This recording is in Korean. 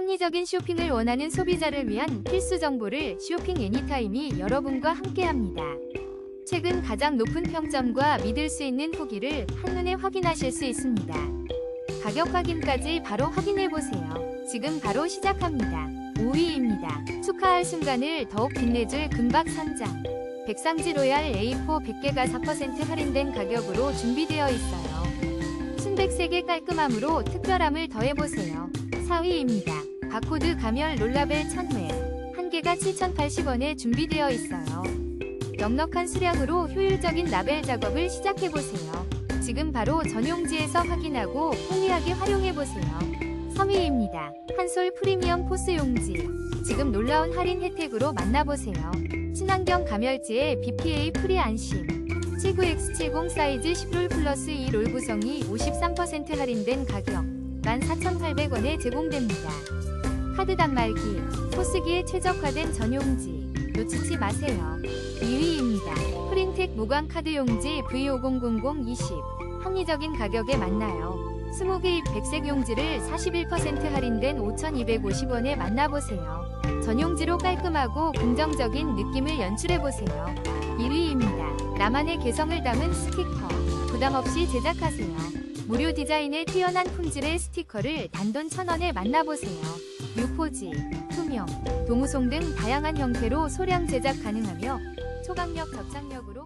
합리적인 쇼핑을 원하는 소비자를 위한 필수 정보를 쇼핑 애니타임이 여러분과 함께합니다. 최근 가장 높은 평점과 믿을 수 있는 후기를 한눈에 확인하실 수 있습니다. 가격 확인까지 바로 확인해 보세요. 지금 바로 시작합니다. 5위입니다. 축하할 순간을 더욱 빛내줄 금박 상장. 백상지 로얄 A4 100개가 4% 할인된 가격으로 준비되어 있어요. 순백색의 깔끔함으로 특별함을 더해보세요. 4위입니다. 바코드 가멸 롤라벨 1000회. 한 개가 7,080원에 준비되어 있어요. 넉넉한 수량으로 효율적인 라벨 작업을 시작해보세요. 지금 바로 전용지에서 확인하고 편리하게 활용해보세요. 3위입니다. 한솔 프리미엄 포스 용지. 지금 놀라운 할인 혜택으로 만나보세요. 친환경 가멸지에 BPA 프리 안심. 79X70 사이즈 10롤 플러스 2롤 구성이 53% 할인된 가격 14,800원에 제공됩니다. 카드 단말기, 포스기에 최적화된 전용지. 놓치지 마세요. 2위입니다. 프린텍 무광 카드 용지 V5000020 합리적인 가격에 만나요. 20개 입 백색 용지를 41% 할인된 5,250원에 만나보세요. 전용지로 깔끔하고 긍정적인 느낌을 연출해보세요. 1위입니다. 나만의 개성을 담은 스티커. 부담 없이 제작하세요. 무료 디자인의 뛰어난 품질의 스티커를 단돈 1,000원에 만나보세요. 유포지, 투명, 동우송 등 다양한 형태로 소량 제작 가능하며 초강력 접착력으로